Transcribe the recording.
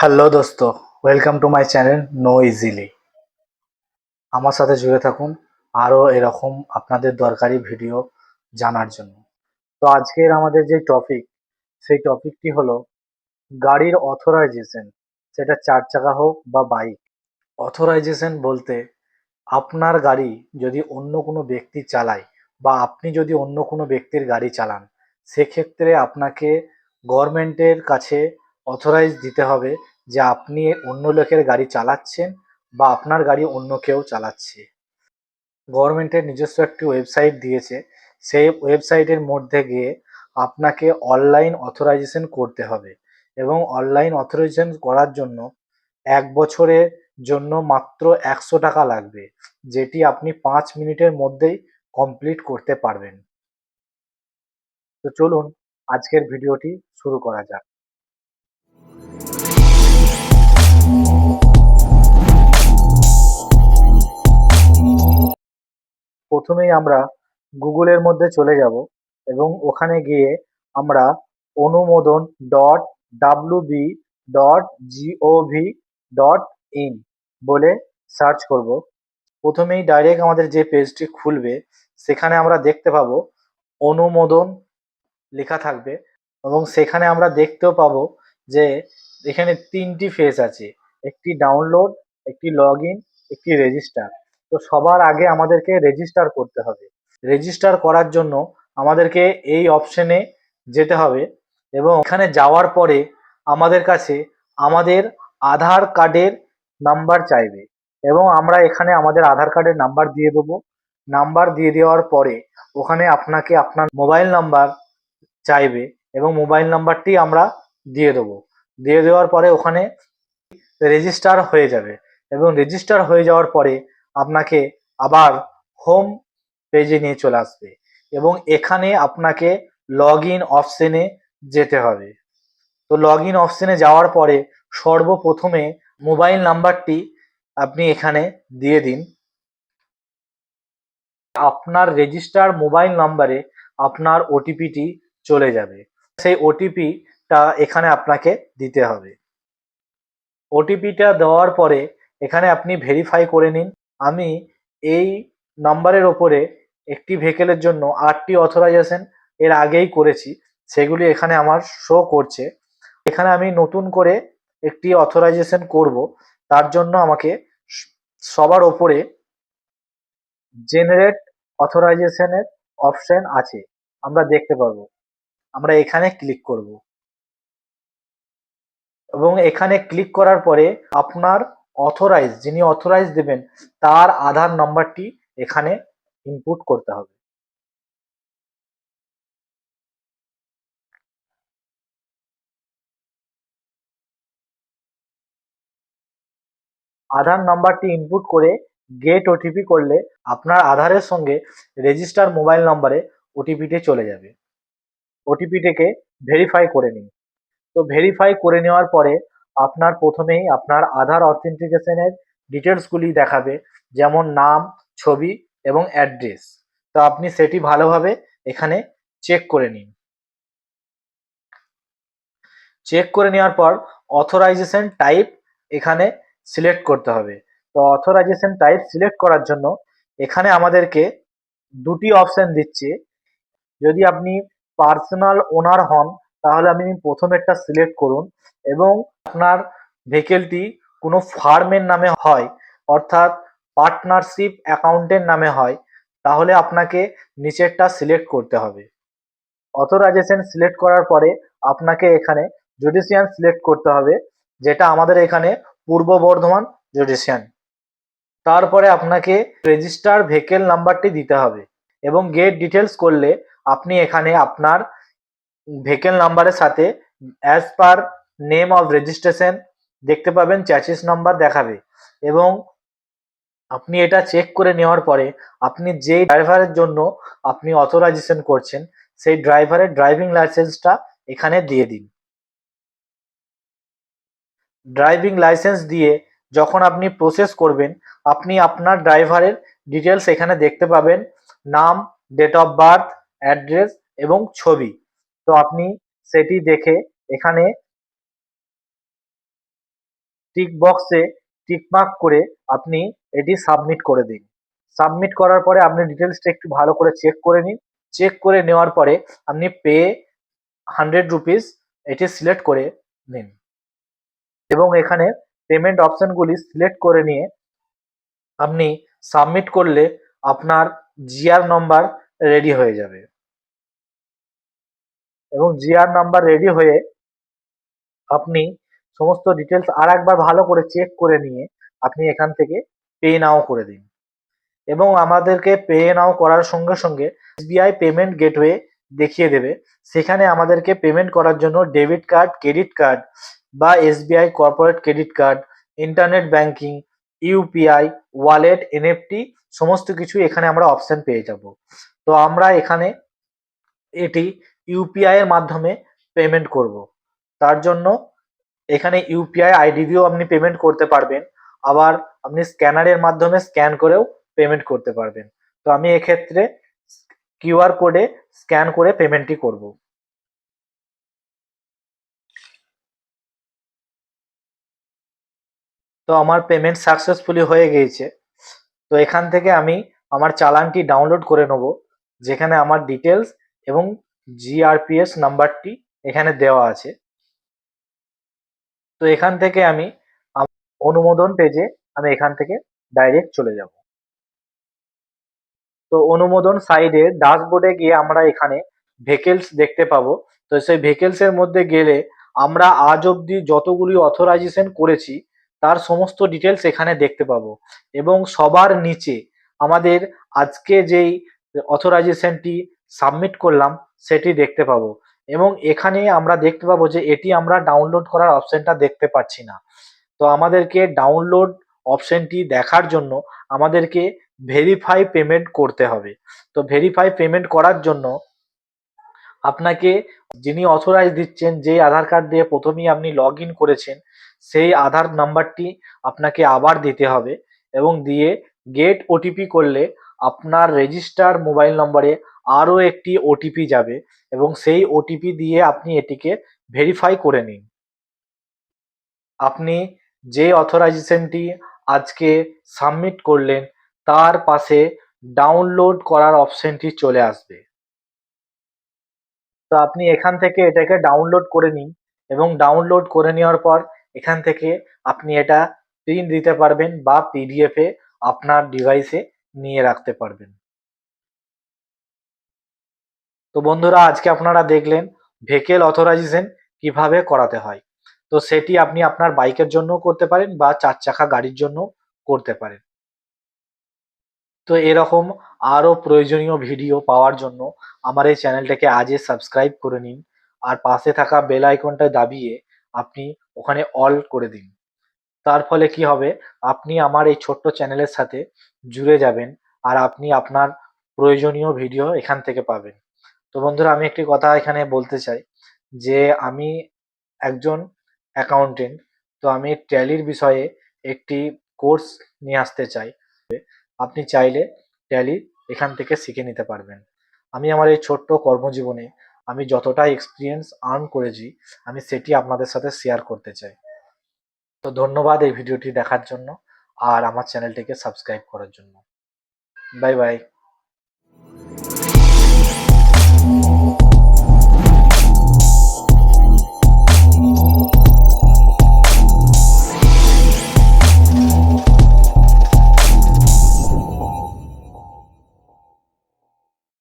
Hello দোস্ত welcome to my channel no easily আমার সাথে জুড়ে থাকুন আরও এরকম আপনাদের দরকারি ভিডিও জানার জন্য। তো আজকের আমাদের যে টপিক সেই টপিকটি হলো গাড়ির অথরাইজেশন সেটা চার চাকা হোক বা বাইক অথরাইজেশন বলতে আপনার গাড়ি যদি অন্য কোনো ব্যক্তি চালায় বা আপনি যদি অন্য কোনো ব্যক্তির গাড়ি চালান, সেক্ষেত্রে আপনাকে গভর্নমেন্টের কাছে অথরাইজ দিতে হবে যে আপনি অন্য লোকের গাড়ি চালাচ্ছেন বা আপনার গাড়ি অন্য কেউ চালাচ্ছে। গভর্নমেন্টের নিজস্ব একটি ওয়েবসাইট দিয়েছে। সেই ওয়েবসাইটের মধ্যে গিয়ে আপনাকে অনলাইন অথরাইজেশন করতে হবে এবং অনলাইন অথরাইজেশন করার জন্য এক বছরের জন্য মাত্র একশো টাকা লাগবে, যেটি আপনি পাঁচ মিনিটের মধ্যেই কমপ্লিট করতে পারবেন। তো চলুন, আজকের ভিডিওটি শুরু করা যাক। প্রথমেই আমরা গুগলের মধ্যে চলে যাব এবং ওখানে গিয়ে আমরা Anumodan dot W B dot GOV dot in বলে সার্চ করব। প্রথমেই ডাইরেক্ট আমাদের যে পেজটি খুলবে সেখানে আমরা দেখতে পাবো অনুমোদন লেখা থাকবে এবং সেখানে আমরা দেখতেও পাবো যে এখানে তিনটি ফেজ আছে, একটি ডাউনলোড, একটি লগ ইন একটি রেজিস্টার। তো সবার আগে আমাদেরকে রেজিস্টার করতে হবে। রেজিস্টার করার জন্য আমাদেরকে এই অপশনে যেতে হবে এবং এখানে যাওয়ার পরে আমাদের কাছে আমাদের আধার কার্ডের নাম্বার চাইবে এবং আমরা এখানে আমাদের আধার কার্ডের নাম্বার দিয়ে দেবো। নাম্বার দিয়ে দেওয়ার পরে ওখানে আপনাকে আপনার মোবাইল নাম্বার চাইবে এবং মোবাইল নাম্বারটি আমরা দিয়ে দেবো। দিয়ে দেওয়ার পরে ওখানে রেজিস্টার হয়ে যাবে এবং রেজিস্টার হয়ে যাওয়ার পরে আপনাকে আবার হোম পেজে নিয়ে চলে আসবে এবং এখানে আপনাকে লগ ইন অপশনে যেতে হবে। তো লগ ইন অপশনে যাওয়ার পরে সর্বপ্রথমে মোবাইল নাম্বারটি আপনি এখানে দিয়ে দিন। আপনার রেজিস্টার মোবাইল নাম্বারে আপনার ওটিপিটি চলে যাবে। সেই ওটিপিটা এখানে আপনাকে দিতে হবে। ওটিপিটা দেওয়ার পরে এখানে আপনি ভেরিফাই করে নিন। আমি এই নাম্বারের ওপরে একটি ভেহিকেলের জন্য আটটি অথরাইজেশন এর আগেই করেছি, সেগুলি এখানে আমার শো করছে। এখানে আমি নতুন করে একটি অথরাইজেশন করব, তার জন্য আমাকে সবার ওপরে জেনারেট অথরাইজেশনের অপশন আছে, আমরা দেখতে পারব। আমরা এখানে ক্লিক করব। এবং এখানে ক্লিক করার পরে আপনার অথরাইজ যিনি অথরাইজ দেবেন, তার আধার নাম্বারটি এখানে ইনপুট করতে হবে। আধার নাম্বারটি ইনপুট করে গেট ওটিপি করলে আপনার আধারের সঙ্গে রেজিস্টার মোবাইল নাম্বারে ওটিপিটি চলে যাবে। ওটিপিটিকে ভেরিফাই করে নিন। তো ভেরিফাই করে নেওয়ার পরে আপনার প্রথমেই আপনার আধার অথেন্টিকেশনের ডিটেলসগুলি দেখাবে, যেমন নাম, ছবি এবং অ্যাড্রেস তো আপনি সেটি ভালোভাবে এখানে চেক করে নিন। চেক করে নেওয়ার পর অথরাইজেশন টাইপ এখানে সিলেক্ট করতে হবে। তো অথরাইজেশন টাইপ সিলেক্ট করার জন্য এখানে আমাদেরকে দুটি অপশন দিচ্ছে। যদি আপনি পার্সোনাল ওনার হন তাহলে আপনি প্রথমেরটা সিলেক্ট করুন এবং আপনার ভেহিকেলটি কোনো ফার্মের নামে হয়, অর্থাৎ পার্টনারশিপ অ্যাকাউন্টের নামে হয়, তাহলে আপনাকে নিচেরটা সিলেক্ট করতে হবে। অথরাইজেশন সিলেক্ট করার পরে আপনাকে এখানে জুডিশিয়ান সিলেক্ট করতে হবে, যেটা আমাদের এখানে পূর্ব বর্ধমান জুডিশিয়ান তারপরে আপনাকে রেজিস্টার ভেহিকেল নাম্বারটি দিতে হবে এবং গেট ডিটেলস করলে আপনি এখানে আপনার ভেহিকেল নাম্বারের সাথে as per name of registration দেখতে পাবেন চ্যাচিস নাম্বার দেখাবে। এবং আপনি এটা চেক করে নেওয়ার পরে, আপনি যেই ড্রাইভারের জন্য আপনি অথরাইজেশন করছেন, সেই ড্রাইভারের ড্রাইভিং লাইসেন্সটা এখানে দিয়ে দিন। ড্রাইভিং লাইসেন্স দিয়ে যখন আপনি প্রসেস করবেন, আপনি আপনার ড্রাইভারের ডিটেলস এখানে দেখতে পাবেন, নাম ডেট অফ বার্থ অ্যাড্রেস এবং ছবি। তো আপনি সেটি দেখে এখানে টিক বক্সে টিক করে আপনি এটি সাবমিট করে দিন। সাবমিট করার পরে আপনি ডিটেলসটা একটু ভালো করে চেক করে নিন। চেক করে নেওয়ার পরে আপনি পে হান্ড্রেড রুপিস এটি সিলেক্ট করে নিন। এবং এখানে পেমেন্ট অপশনগুলি সিলেক্ট করে নিয়ে আপনি সাবমিট করলে আপনার জিআর নাম্বার রেডি হয়ে যাবে। এবং জিআর নাম্বার রেডি হয়ে আপনি সমস্ত ডিটেলস আর একবার ভালো করে চেক করে নিয়ে আপনি এখান থেকে পে নাও করে দিন। এবং আমাদেরকে পে নাও করার সঙ্গে সঙ্গে এসবিআই পেমেন্ট গেটওয়ে দেখিয়ে দেবে। সেখানে আমাদেরকে পেমেন্ট করার জন্য ডেবিট কার্ড ক্রেডিট কার্ড বা SBI corporate credit card internet banking UPI wallet NFT সমস্ত কিছু এখানে আমরা অপশন পেয়ে যাব। তো আমরা এখানে এটি ইউপিআই এর মাধ্যমে পেমেন্ট করব। তার জন্য এখানে ইউপিআই আইডি দিয়েও আপনি পেমেন্ট করতে পারবেন। আবার আপনি স্ক্যানারের মাধ্যমে স্ক্যান করেও পেমেন্ট করতে পারবেন। তো আমি এক্ষেত্রে কিউআর কোডে স্ক্যান করে পেমেন্টটি করব। তো আমার পেমেন্ট সাকসেসফুলি হয়ে গিয়েছে। তো এখান থেকে আমি আমার চালানটি ডাউনলোড করে নেব, যেখানে আমার ডিটেলস এবং জিআরপিএস নাম্বারটি এখানে দেওয়া আছে। তো এখান থেকে আমি অনুমোদন পেজে আমি এখান থেকে ডাইরেক্ট চলে যাব। তো অনুমোদন সাইডে ড্যাশবোর্ডে গিয়ে আমরা এখানে ভেকেলস দেখতে পাবো। তো সেই ভেকেলস এর মধ্যে গেলে আমরা আজ অবধি যতগুলি অথরাইজেশন করেছি, তার সমস্ত ডিটেলস এখানে দেখতে পাবো। এবং সবার নিচে আমাদের আজকে যেই অথরাইজেশনটি সাবমিট করলাম সেটি দেখতে পাবো। এবং এখানে আমরা দেখতে পাবো যে এটি আমরা ডাউনলোড করার অপশনটা দেখতে পাচ্ছি না। তো আমাদেরকে ডাউনলোড অপশনটি দেখার জন্য আমাদেরকে ভেরিফাই পেমেন্ট করতে হবে। তো ভেরিফাই পেমেন্ট করার জন্য আপনাকে যিনি অথরাইজ দিচ্ছেন, যেই আধার কার্ড দিয়ে প্রথমেই আপনি লগ করেছেন, সেই আধার নাম্বারটি আপনাকে আবার দিতে হবে এবং দিয়ে গেট ওটিপি করলে আপনার রেজিস্টার মোবাইল নম্বরে আরও একটি ওটিপি যাবে এবং সেই ওটিপি দিয়ে আপনি এটিকে ভেরিফাই করে নিন। আপনি যে অথরাইজেশনটি আজকে সাবমিট করলেন, তার পাশে ডাউনলোড করার অপশনটি চলে আসবে। তো আপনি এখান থেকে এটাকে ডাউনলোড করে নিন এবং ডাউনলোড করে নেওয়ার পর এখান থেকে আপনি এটা প্রিন্ট দিতে পারবেন বা পিডিএফে আপনার ডিভাইসে নিয়ে রাখতে পারবেন। তো বন্ধুরা, আজকে আপনারা দেখলেন ভেহিকেল অথরাইজেশন কীভাবে করাতে হয়। তো সেটি আপনি আপনার বাইকের জন্য করতে পারেন বা চার চাকা গাড়ির জন্য করতে পারেন। তো এরকম আরও প্রয়োজনীয় ভিডিও পাওয়ার জন্য আমার এই চ্যানেলটাকে আজই সাবস্ক্রাইব করে নিন আর পাশে থাকা বেল আইকনটা দাবিয়ে আপনি ওখানে অল করে দিন। তার ফলে কি হবে, আপনি আমার এই ছোট্ট চ্যানেলের সাথে জুড়ে যাবেন আর আপনি আপনার প্রয়োজনীয় ভিডিও এখান থেকে পাবেন। তো বন্ধুরা, আমি একটি কথা এখানে বলতে চাই যে আমি একজন অ্যাকাউন্টেন্ট তো আমি ট্যালির বিষয়ে একটি কোর্স নিয়ে আসতে চাই। আপনি চাইলে ট্যালি এখান থেকে শিখে নিতে পারবেন। আমি আমার এই ছোট্ট কর্মজীবনে আমি যতটা এক্সপিরিয়েন্স আর্ন করেছি, আমি সেটি আপনাদের সাথে শেয়ার করতে চাই। তো ধন্যবাদ এই ভিডিওটি দেখার জন্য আর আমার চ্যানেলটিকে সাবস্ক্রাইব করার জন্য। Bye bye